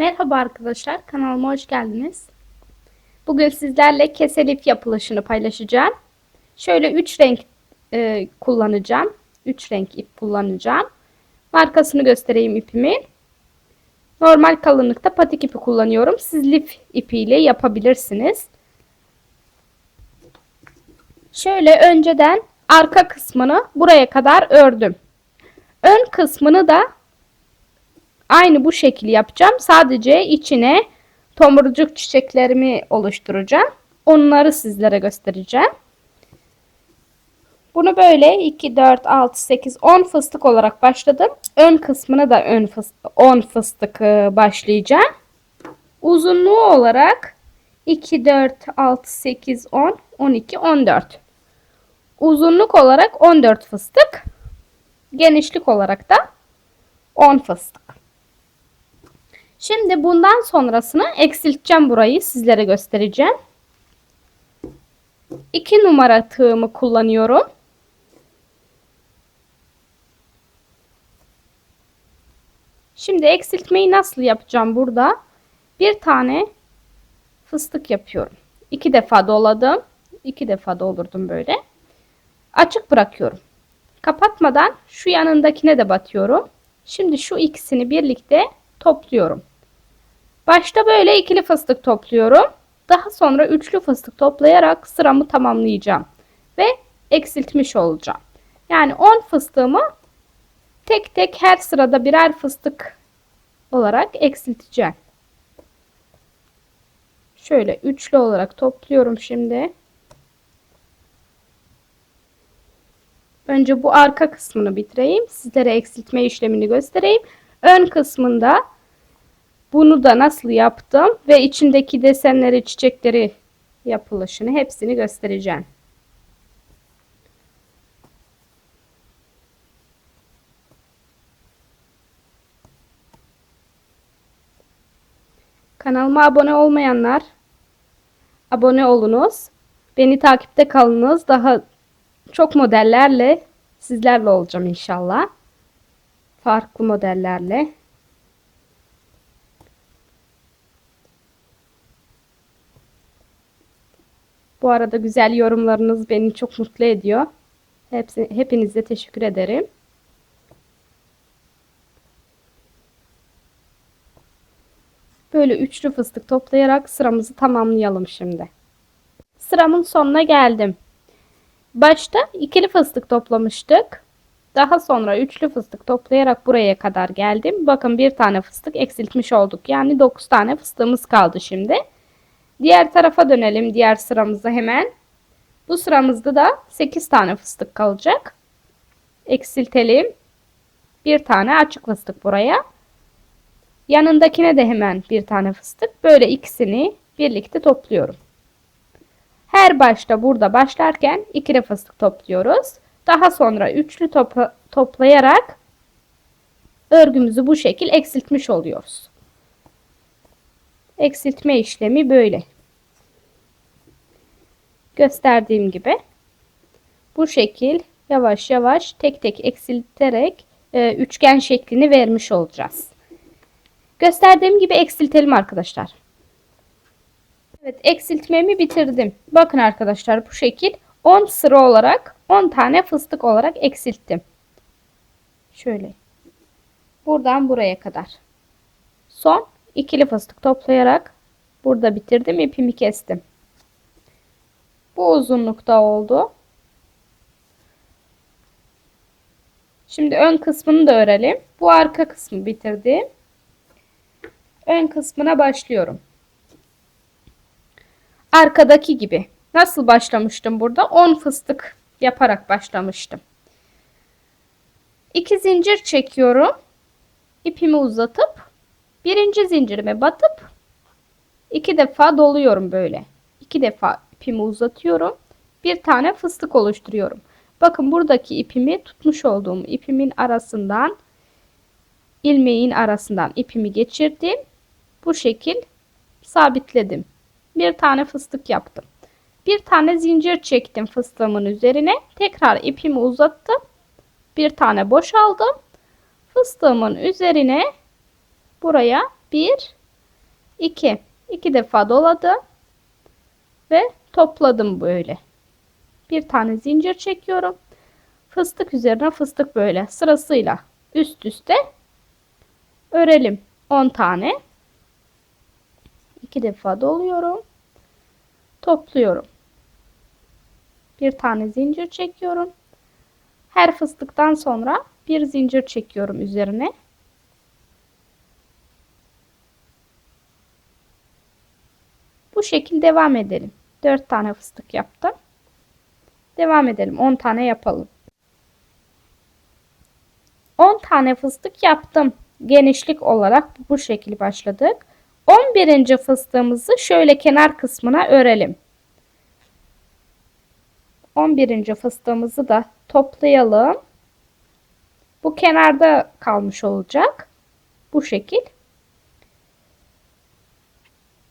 Merhaba arkadaşlar, kanalıma hoş geldiniz. Bugün sizlerle kese lif yapılışını paylaşacağım. Şöyle 3 renk e, kullanacağım. 3 renk ip kullanacağım. Markasını göstereyim ipimin. Normal kalınlıkta patik ipi kullanıyorum. Siz lif ipiyle yapabilirsiniz. Şöyle önceden arka kısmını buraya kadar ördüm. Ön kısmını da aynı bu şekil yapacağım. Sadece içine tomurcuk çiçeklerimi oluşturacağım. Onları sizlere göstereceğim. Bunu böyle 2, 4, 6, 8, 10 fıstık olarak başladım. Ön kısmını da ön fıstık, 10 fıstık başlayacağım. Uzunluğu olarak 2, 4, 6, 8, 10, 12, 14. Uzunluk olarak 14 fıstık. Genişlik olarak da 10 fıstık. Şimdi bundan sonrasını eksilteceğim burayı sizlere göstereceğim. 2 numara tığımı kullanıyorum. Şimdi eksiltmeyi nasıl yapacağım burada? Bir tane fıstık yapıyorum. İki defa doladım. iki defa doldurdum böyle. Açık bırakıyorum. Kapatmadan şu yanındakine de batıyorum. Şimdi şu ikisini birlikte topluyorum. Başta böyle ikili fıstık topluyorum. Daha sonra üçlü fıstık toplayarak sıramı tamamlayacağım. Ve eksiltmiş olacağım. Yani 10 fıstığımı tek tek her sırada birer fıstık olarak eksilteceğim. Şöyle üçlü olarak topluyorum şimdi. Önce bu arka kısmını bitireyim. Sizlere eksiltme işlemini göstereyim. Ön kısmında bunu da nasıl yaptım ve içindeki desenleri, çiçekleri yapılışını hepsini göstereceğim. Kanalıma abone olmayanlar abone olunuz. Beni takipte kalınız. Daha çok modellerle sizlerle olacağım inşallah. Farklı modellerle. Bu arada güzel yorumlarınız beni çok mutlu ediyor. Hepsi, hepinize teşekkür ederim. Böyle üçlü fıstık toplayarak sıramızı tamamlayalım şimdi. Sıramın sonuna geldim. Başta ikili fıstık toplamıştık. Daha sonra üçlü fıstık toplayarak buraya kadar geldim. Bakın bir tane fıstık eksiltmiş olduk. Yani 9 tane fıstığımız kaldı şimdi. Diğer tarafa dönelim diğer sıramıza hemen. Bu sıramızda da 8 tane fıstık kalacak. Eksiltelim. Bir tane açık fıstık buraya. Yanındakine de hemen bir tane fıstık. Böyle ikisini birlikte topluyorum. Her başta burada başlarken ikili fıstık topluyoruz. Daha sonra üçlü topla toplayarak örgümüzü bu şekil eksiltmiş oluyoruz. Eksiltme işlemi böyle. Gösterdiğim gibi bu şekil yavaş yavaş tek tek eksilterek e, üçgen şeklini vermiş olacağız. Gösterdiğim gibi eksiltelim arkadaşlar. Evet eksiltmemi bitirdim. Bakın arkadaşlar bu şekil 10 sıra olarak 10 tane fıstık olarak eksilttim. Şöyle. Buradan buraya kadar. Son ikili fıstık toplayarak burada bitirdim. ipimi kestim. Bu uzunlukta oldu. Şimdi ön kısmını da örelim. Bu arka kısmı bitirdim. Ön kısmına başlıyorum. Arkadaki gibi. Nasıl başlamıştım burada? 10 fıstık yaparak başlamıştım. 2 zincir çekiyorum. İpimi uzatıp birinci zincirime batıp iki defa doluyorum böyle. İki defa ipimi uzatıyorum. Bir tane fıstık oluşturuyorum. Bakın buradaki ipimi tutmuş olduğum ipimin arasından ilmeğin arasından ipimi geçirdim. Bu şekil sabitledim. Bir tane fıstık yaptım. Bir tane zincir çektim fıstığımın üzerine. Tekrar ipimi uzattım. Bir tane boşaldım. Fıstığımın üzerine buraya bir 2. 2 defa doladım. Ve topladım böyle. Bir tane zincir çekiyorum. Fıstık üzerine fıstık böyle sırasıyla üst üste örelim. 10 tane. 2 defa doluyorum. Topluyorum. Bir tane zincir çekiyorum. Her fıstıktan sonra bir zincir çekiyorum üzerine. Bu şekilde devam edelim. 4 tane fıstık yaptım. Devam edelim. 10 tane yapalım. 10 tane fıstık yaptım. Genişlik olarak bu şekilde başladık. 11. fıstığımızı şöyle kenar kısmına örelim. 11. fıstığımızı da toplayalım. Bu kenarda kalmış olacak. Bu şekil.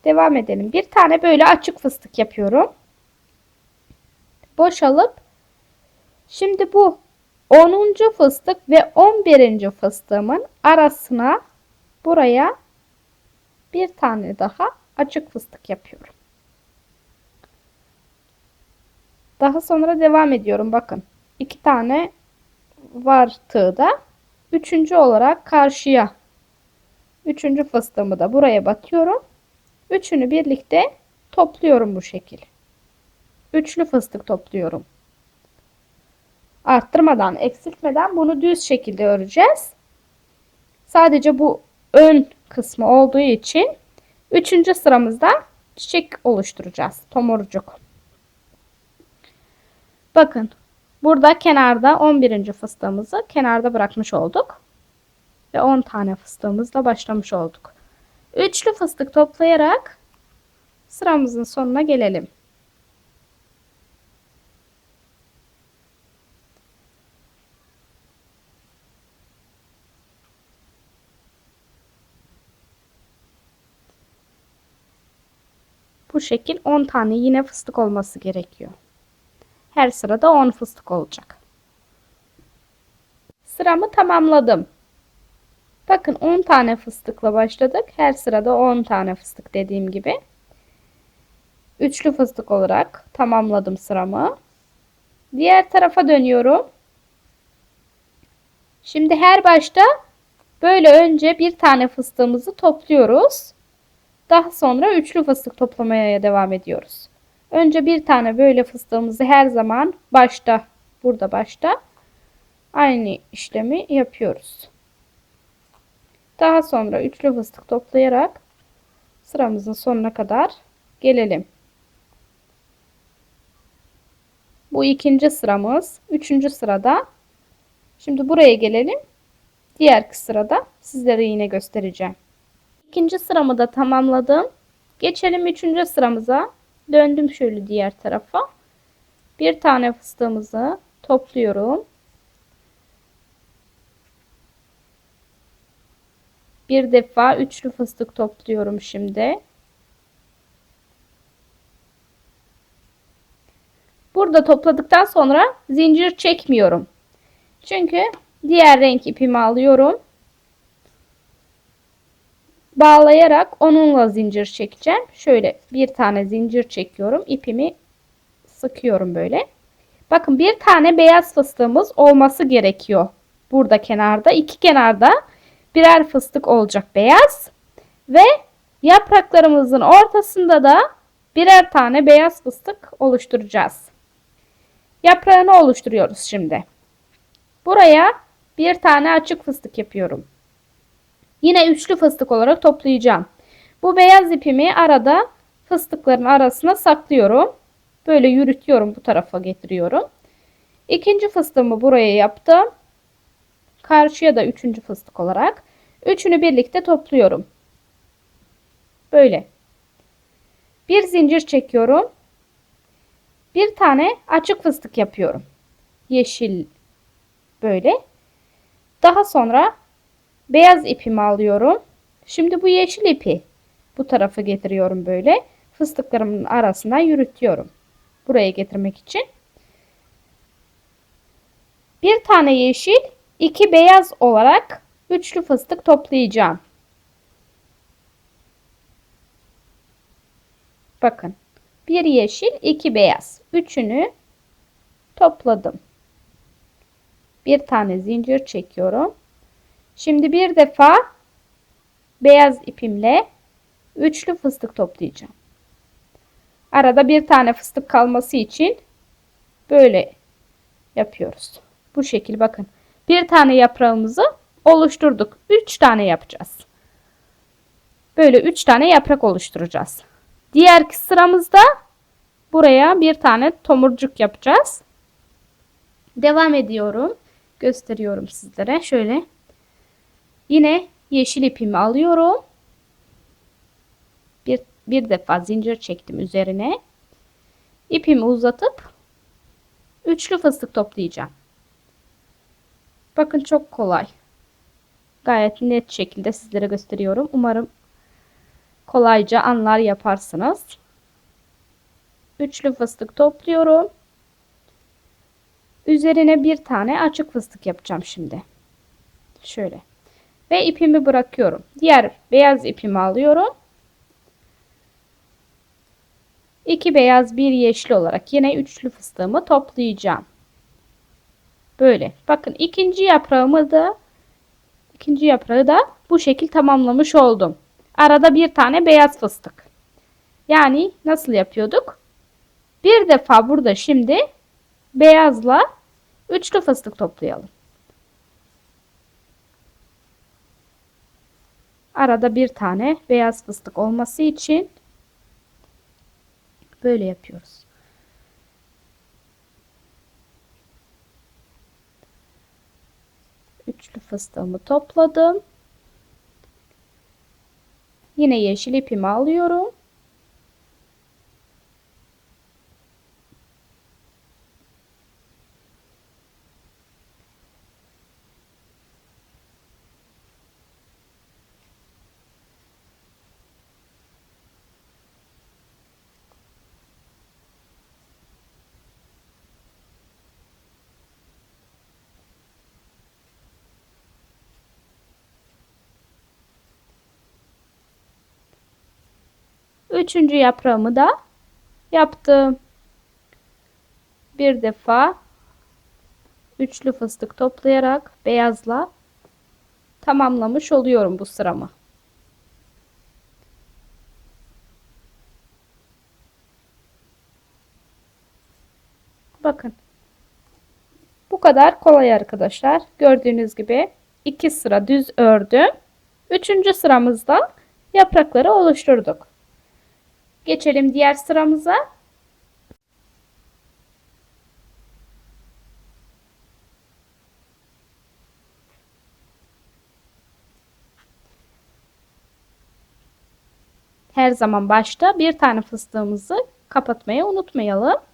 Devam edelim. Bir tane böyle açık fıstık yapıyorum. Boşalıp şimdi bu 10. fıstık ve 11. fıstığımın arasına buraya bir tane daha açık fıstık yapıyorum. Daha sonra devam ediyorum. Bakın. iki tane var tığda. Üçüncü olarak karşıya. Üçüncü fıstığımı da buraya batıyorum. Üçünü birlikte topluyorum bu şekil. Üçlü fıstık topluyorum. Arttırmadan, eksiltmeden bunu düz şekilde öreceğiz. Sadece bu ön kısmı olduğu için üçüncü sıramızda çiçek oluşturacağız. Tomurcuk. Bakın burada kenarda 11. fıstığımızı kenarda bırakmış olduk. Ve 10 tane fıstığımızla başlamış olduk. Üçlü fıstık toplayarak sıramızın sonuna gelelim. Bu şekil 10 tane yine fıstık olması gerekiyor. Her sırada 10 fıstık olacak. Sıramı tamamladım. Bakın 10 tane fıstıkla başladık. Her sırada 10 tane fıstık dediğim gibi. Üçlü fıstık olarak tamamladım sıramı. Diğer tarafa dönüyorum. Şimdi her başta böyle önce bir tane fıstığımızı topluyoruz. Daha sonra üçlü fıstık toplamaya devam ediyoruz. Önce bir tane böyle fıstığımızı her zaman başta, burada başta aynı işlemi yapıyoruz. Daha sonra üçlü fıstık toplayarak sıramızın sonuna kadar gelelim. Bu ikinci sıramız. Üçüncü sırada. Şimdi buraya gelelim. Diğer sırada sizlere yine göstereceğim. İkinci sıramı da tamamladım. Geçelim üçüncü sıramıza. Döndüm şöyle diğer tarafa. Bir tane fıstığımızı topluyorum. Bir defa üçlü fıstık topluyorum şimdi. Burada topladıktan sonra zincir çekmiyorum. Çünkü diğer renk ipimi alıyorum bağlayarak onunla zincir çekeceğim. Şöyle bir tane zincir çekiyorum. İpimi sıkıyorum böyle. Bakın bir tane beyaz fıstığımız olması gerekiyor. Burada kenarda iki kenarda birer fıstık olacak beyaz. Ve yapraklarımızın ortasında da birer tane beyaz fıstık oluşturacağız. Yaprağını oluşturuyoruz şimdi. Buraya bir tane açık fıstık yapıyorum. Yine üçlü fıstık olarak toplayacağım. Bu beyaz ipimi arada fıstıkların arasına saklıyorum. Böyle yürütüyorum bu tarafa getiriyorum. İkinci fıstığımı buraya yaptım. Karşıya da üçüncü fıstık olarak. Üçünü birlikte topluyorum. Böyle. Bir zincir çekiyorum. Bir tane açık fıstık yapıyorum. Yeşil böyle. Daha sonra Beyaz ipimi alıyorum. Şimdi bu yeşil ipi bu tarafa getiriyorum böyle. Fıstıklarımın arasından yürütüyorum. Buraya getirmek için. Bir tane yeşil, iki beyaz olarak üçlü fıstık toplayacağım. Bakın. Bir yeşil, iki beyaz. Üçünü topladım. Bir tane zincir çekiyorum. Şimdi bir defa beyaz ipimle üçlü fıstık toplayacağım. Arada bir tane fıstık kalması için böyle yapıyoruz. Bu şekil bakın. Bir tane yaprağımızı oluşturduk. Üç tane yapacağız. Böyle üç tane yaprak oluşturacağız. Diğer sıramızda buraya bir tane tomurcuk yapacağız. Devam ediyorum. Gösteriyorum sizlere. Şöyle. Yine yeşil ipimi alıyorum. Bir, bir defa zincir çektim üzerine. İpimi uzatıp üçlü fıstık toplayacağım. Bakın çok kolay. Gayet net şekilde sizlere gösteriyorum. Umarım kolayca anlar yaparsınız. Üçlü fıstık topluyorum. Üzerine bir tane açık fıstık yapacağım şimdi. Şöyle. Ve ipimi bırakıyorum. Diğer beyaz ipimi alıyorum. İki beyaz bir yeşil olarak yine üçlü fıstığımı toplayacağım. Böyle. Bakın ikinci yaprağımı da ikinci yaprağı da bu şekil tamamlamış oldum. Arada bir tane beyaz fıstık. Yani nasıl yapıyorduk? Bir defa burada şimdi beyazla üçlü fıstık toplayalım. Arada bir tane beyaz fıstık olması için böyle yapıyoruz. Üçlü fıstığımı topladım. Yine yeşil ipimi alıyorum. Üçüncü yaprağımı da yaptım. Bir defa üçlü fıstık toplayarak beyazla tamamlamış oluyorum bu sıramı. Bakın. Bu kadar kolay arkadaşlar. Gördüğünüz gibi iki sıra düz ördüm. Üçüncü sıramızda yaprakları oluşturduk. Geçelim diğer sıramıza. Her zaman başta bir tane fıstığımızı kapatmayı unutmayalım.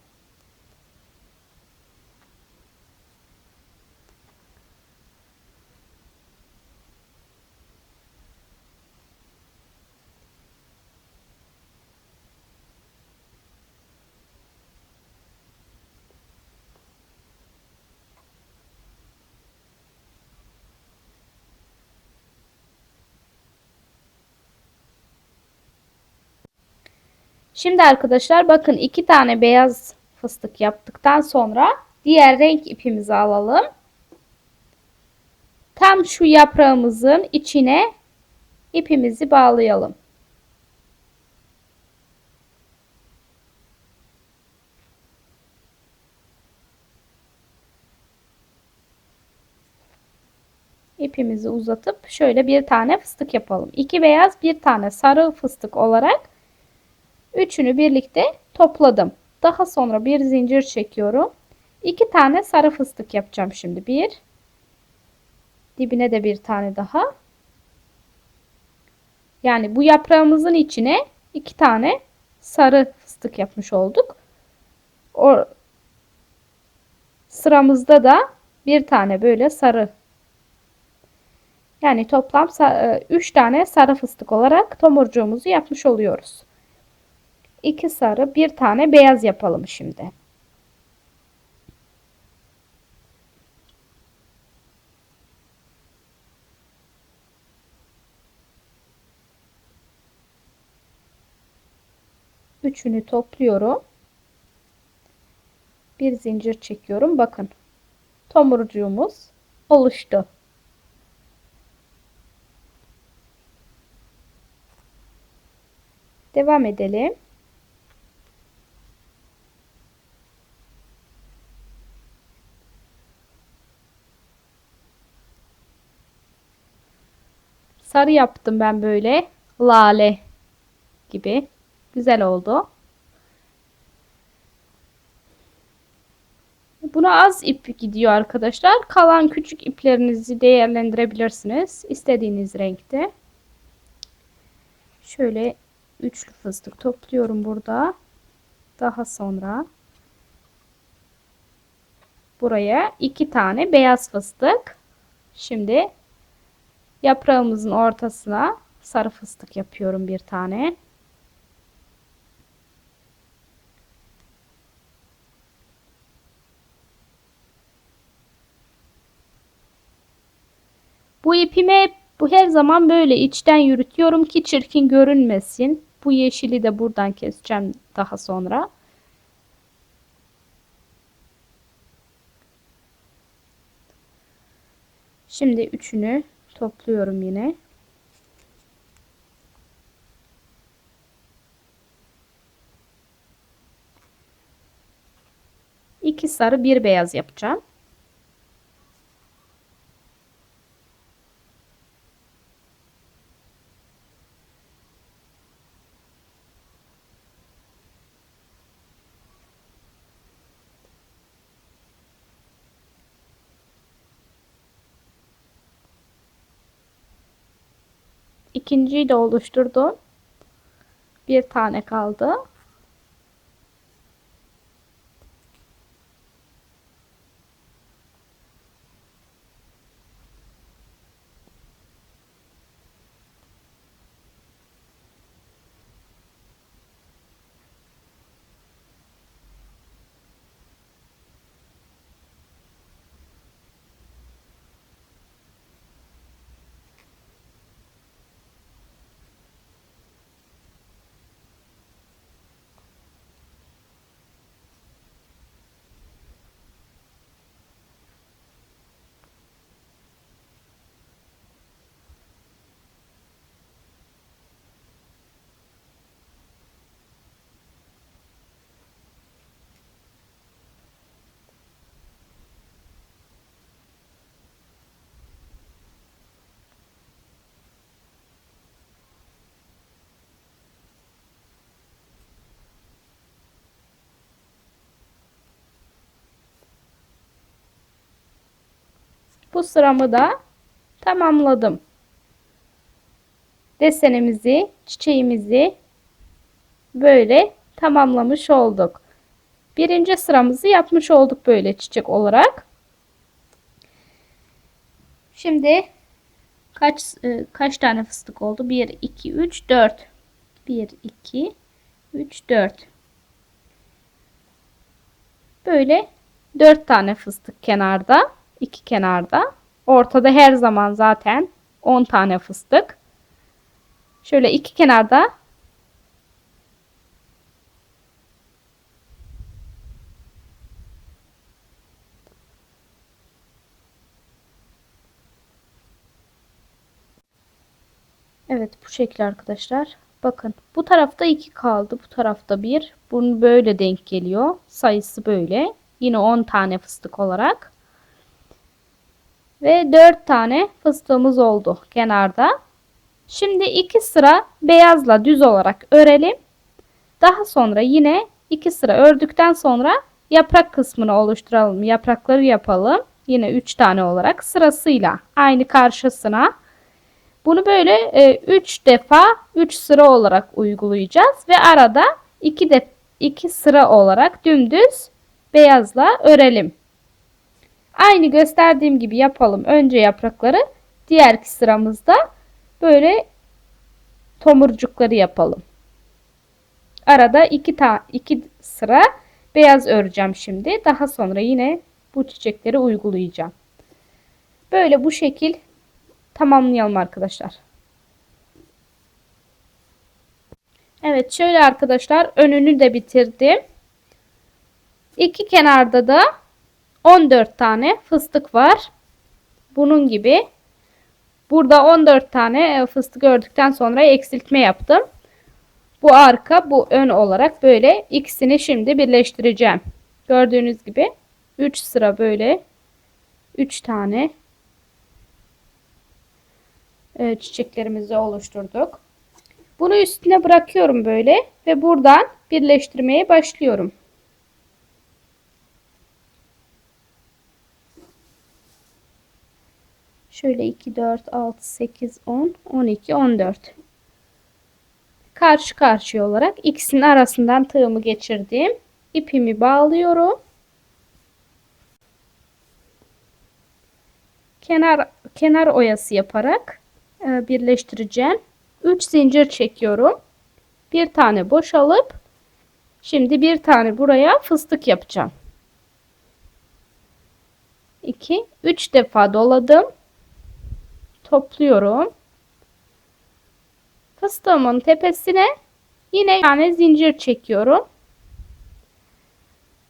Şimdi arkadaşlar bakın iki tane beyaz fıstık yaptıktan sonra diğer renk ipimizi alalım. Tam şu yaprağımızın içine ipimizi bağlayalım. ipimizi uzatıp şöyle bir tane fıstık yapalım. İki beyaz bir tane sarı fıstık olarak Üçünü birlikte topladım. Daha sonra bir zincir çekiyorum. İki tane sarı fıstık yapacağım şimdi. Bir. Dibine de bir tane daha. Yani bu yaprağımızın içine iki tane sarı fıstık yapmış olduk. O sıramızda da bir tane böyle sarı yani toplam 3 e, tane sarı fıstık olarak tomurcuğumuzu yapmış oluyoruz. 2 sarı, bir tane beyaz yapalım şimdi. Üçünü topluyorum. Bir zincir çekiyorum. Bakın. Tomurcuğumuz oluştu. Devam edelim. Sarı yaptım ben böyle. Lale gibi. Güzel oldu. Buna az ip gidiyor arkadaşlar. Kalan küçük iplerinizi değerlendirebilirsiniz. İstediğiniz renkte. Şöyle üçlü fıstık topluyorum burada. Daha sonra buraya iki tane beyaz fıstık. Şimdi yaprağımızın ortasına sarı fıstık yapıyorum bir tane. Bu ipimi bu her zaman böyle içten yürütüyorum ki çirkin görünmesin. Bu yeşili de buradan keseceğim daha sonra. Şimdi üçünü topluyorum yine. İki sarı bir beyaz yapacağım. İkinciyi de oluşturdum. Bir tane kaldı. Bu sıramı da tamamladım. Desenimizi, çiçeğimizi böyle tamamlamış olduk. Birinci sıramızı yapmış olduk böyle çiçek olarak. Şimdi kaç e, kaç tane fıstık oldu? 1 2 3 4. 1 2 3 4. Böyle 4 tane fıstık kenarda iki kenarda. Ortada her zaman zaten 10 tane fıstık. Şöyle iki kenarda Evet bu şekilde arkadaşlar. Bakın bu tarafta 2 kaldı. Bu tarafta 1. Bunun böyle denk geliyor. Sayısı böyle. Yine 10 tane fıstık olarak. Ve 4 tane fıstığımız oldu kenarda. Şimdi 2 sıra beyazla düz olarak örelim. Daha sonra yine 2 sıra ördükten sonra yaprak kısmını oluşturalım. Yaprakları yapalım. Yine 3 tane olarak sırasıyla aynı karşısına. Bunu böyle 3 e, defa 3 sıra olarak uygulayacağız ve arada 2 de 2 sıra olarak dümdüz beyazla örelim. Aynı gösterdiğim gibi yapalım. Önce yaprakları diğer sıramızda böyle tomurcukları yapalım. Arada iki, ta iki sıra beyaz öreceğim şimdi. Daha sonra yine bu çiçekleri uygulayacağım. Böyle bu şekil tamamlayalım arkadaşlar. Evet şöyle arkadaşlar önünü de bitirdim. İki kenarda da 14 tane fıstık var. Bunun gibi. Burada 14 tane e, fıstık ördükten sonra eksiltme yaptım. Bu arka, bu ön olarak böyle ikisini şimdi birleştireceğim. Gördüğünüz gibi 3 sıra böyle 3 tane e, çiçeklerimizi oluşturduk. Bunu üstüne bırakıyorum böyle ve buradan birleştirmeye başlıyorum. Şöyle 2, 4, 6, 8, 10, 12, 14. Karşı karşıya olarak ikisinin arasından tığımı geçirdim. İpimi bağlıyorum. Kenar kenar oyası yaparak e, birleştireceğim. 3 zincir çekiyorum. Bir tane boşalıp şimdi bir tane buraya fıstık yapacağım. 2 3 defa doladım. Topluyorum. Fıstığımın tepesine yine bir tane zincir çekiyorum.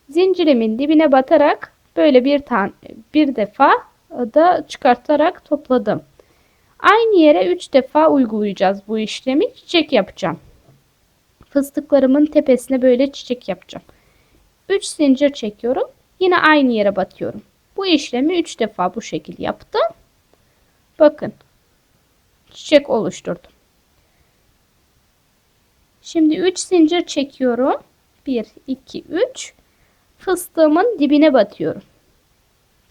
Zincirimin dibine batarak böyle bir tane bir defa da çıkartarak topladım. Aynı yere 3 defa uygulayacağız bu işlemi. Çiçek yapacağım. Fıstıklarımın tepesine böyle çiçek yapacağım. 3 zincir çekiyorum. Yine aynı yere batıyorum. Bu işlemi 3 defa bu şekilde yaptım. Bakın. Çiçek oluşturdum. Şimdi 3 zincir çekiyorum. 1 2 3 fıstığımın dibine batıyorum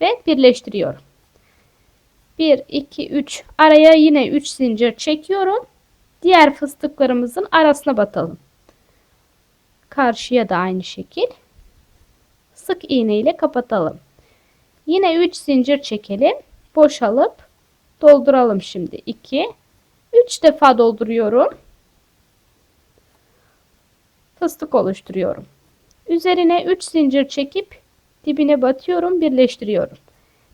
ve birleştiriyorum. 1 2 3 araya yine 3 zincir çekiyorum. Diğer fıstıklarımızın arasına batalım. Karşıya da aynı şekil. Sık iğne ile kapatalım. Yine 3 zincir çekelim. Boşalıp dolduralım şimdi. 2 3 defa dolduruyorum. Fıstık oluşturuyorum. Üzerine 3 zincir çekip dibine batıyorum, birleştiriyorum.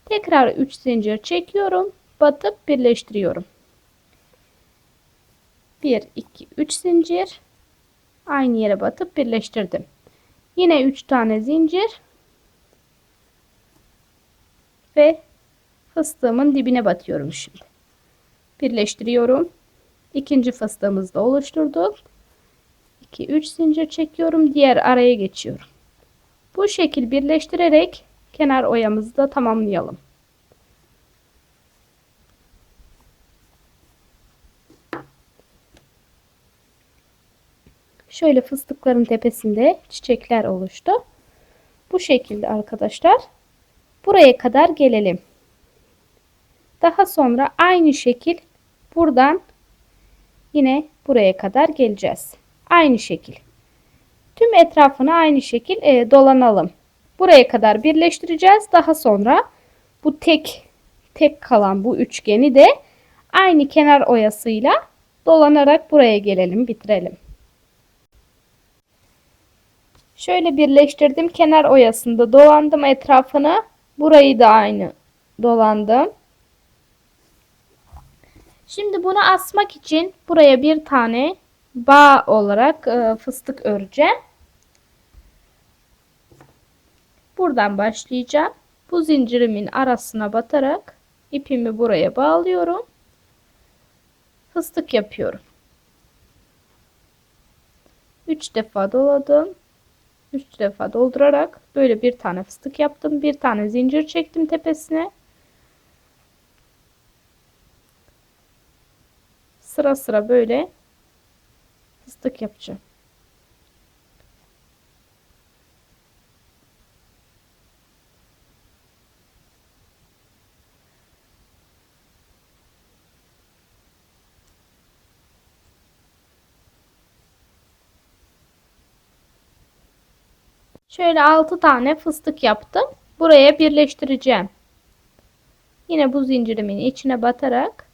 Tekrar 3 zincir çekiyorum, batıp birleştiriyorum. 1 2 3 zincir aynı yere batıp birleştirdim. Yine 3 tane zincir ve fıstığımın dibine batıyorum şimdi. Birleştiriyorum. İkinci fıstığımızı da oluşturduk. 2 3 zincir çekiyorum. Diğer araya geçiyorum. Bu şekil birleştirerek kenar oyamızı da tamamlayalım. Şöyle fıstıkların tepesinde çiçekler oluştu. Bu şekilde arkadaşlar. Buraya kadar gelelim. Daha sonra aynı şekil buradan yine buraya kadar geleceğiz. Aynı şekil. Tüm etrafını aynı şekil e, dolanalım. Buraya kadar birleştireceğiz. Daha sonra bu tek tek kalan bu üçgeni de aynı kenar oyasıyla dolanarak buraya gelelim, bitirelim. Şöyle birleştirdim. Kenar oyasında dolandım etrafını. Burayı da aynı dolandım. Şimdi bunu asmak için buraya bir tane bağ olarak e, fıstık öreceğim. Buradan başlayacağım. Bu zincirimin arasına batarak ipimi buraya bağlıyorum. Fıstık yapıyorum. 3 defa doladım. 3 defa doldurarak böyle bir tane fıstık yaptım. Bir tane zincir çektim tepesine. Sıra sıra böyle fıstık yapacağım. Şöyle 6 tane fıstık yaptım. Buraya birleştireceğim. Yine bu zincirimin içine batarak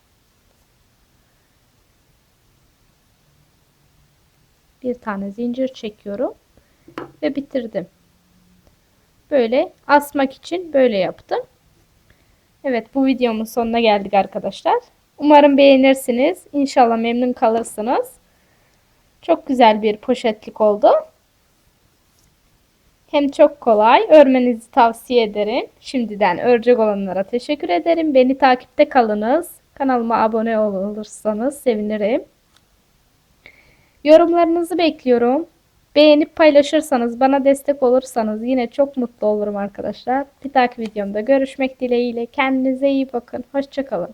bir tane zincir çekiyorum ve bitirdim. Böyle asmak için böyle yaptım. Evet bu videomun sonuna geldik arkadaşlar. Umarım beğenirsiniz. İnşallah memnun kalırsınız. Çok güzel bir poşetlik oldu. Hem çok kolay. Örmenizi tavsiye ederim. Şimdiden örecek olanlara teşekkür ederim. Beni takipte kalınız. Kanalıma abone olursanız sevinirim. Yorumlarınızı bekliyorum. Beğenip paylaşırsanız, bana destek olursanız yine çok mutlu olurum arkadaşlar. Bir dahaki videomda görüşmek dileğiyle. Kendinize iyi bakın. Hoşçakalın.